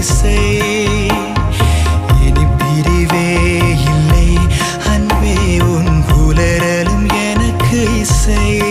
இசை இனி பிரிவே இல்லை. அன்பே உன் புலரலும் எனக்கு இசை.